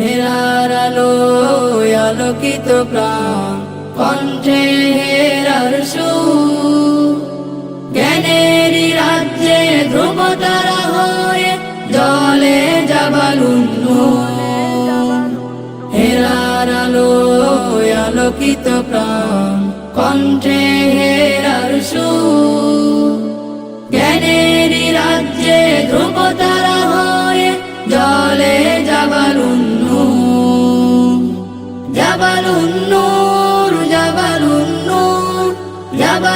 হেরার আলো আলোকিত প্রাণ, কণ্ঠে হেরার সু জ্ঞানের রাজ্যে ধ্রুব তারা হয়ে জলে যাবালুন হেরার আলো আলোকিত প্রাণ, কণ্ঠে হেরার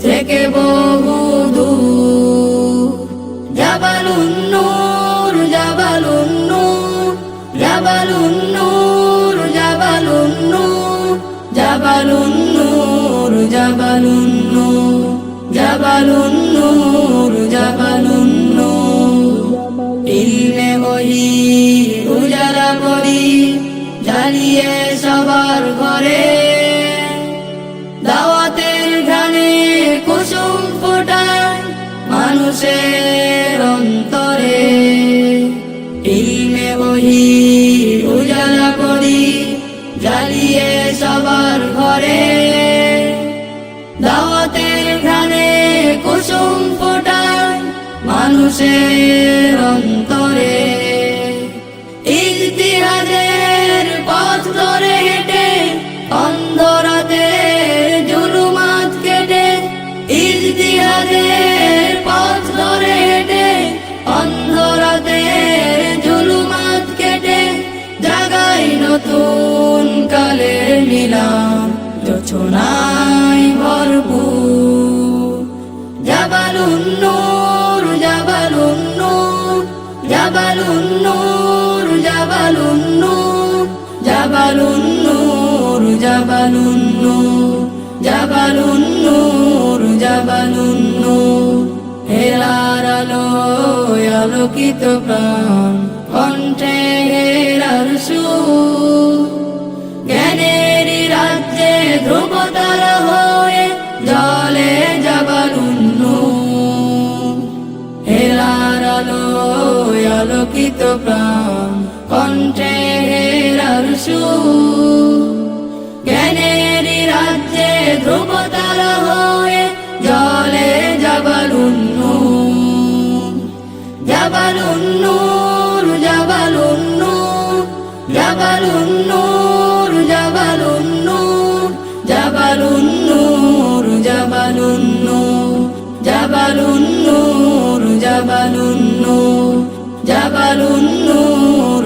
থেকে বহু দূর। জাবালুন্নুর জাবালুন্নুর জাবালুন্নুর জাবালুন্নুর জাবালুন্নুর জাবালুন্নুর জাবালুন্নুর জাবালুন্নুর। ইলমে ওহি উজালা করি, জ্বালিয়ে সবার ঘরে মানুষের অন্তরে। ইলমে বহি উজালা করি, জ্বালিয়ে সবার ঘরে। দাওয়াতের ঘানে কুসুম ফোটায় মানুষের অন্তরে। নতুন কালের মিলাম যোচনায় ভরপুর। জাবালুন্নুর জাবালুন্নুর জাবালুন্নুর জাবালুন্নুর জাবালুন্নুর জাবালুন্নুর জাবালুন্নুর জাবালুন্নুর হেরার আলো আলোকিত প্রাণ, কণ্ঠে হেরার সুর। গর্বিত প্রাণ, কণ্ঠে হেরার জ্ঞানের রাজ্যে ধ্রুবতার হয়ে জলে যাবলুন্ন যাবলুন্ন যাবলুন্ন যাবলুন্ন যাবলুন্ন যাবলুন্ন যাবলুন্ন যাবলুন্ন যাবলুন্ন জাবালুন নূর